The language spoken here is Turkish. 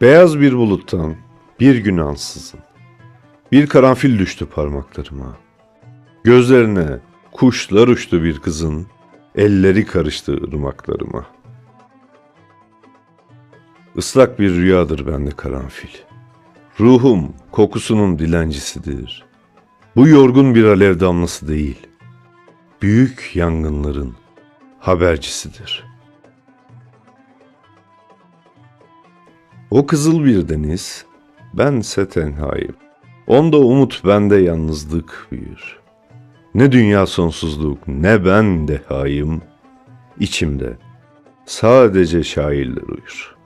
Beyaz bir buluttan bir gün ansızın bir karanfil düştü parmaklarıma. Gözlerine kuşlar uçtu bir kızın, elleri karıştı ırmaklarıma. Islak bir rüyadır bende karanfil. Ruhum kokusunun dilencisidir. Bu yorgun bir alev damlası değil, büyük yangınların habercisidir. O kızıl bir deniz, bense tenhayım. Onda umut bende yalnızlık büyür. Ne dünya sonsuzluk ne ben dehayım, içimde sadece şairler uyur.''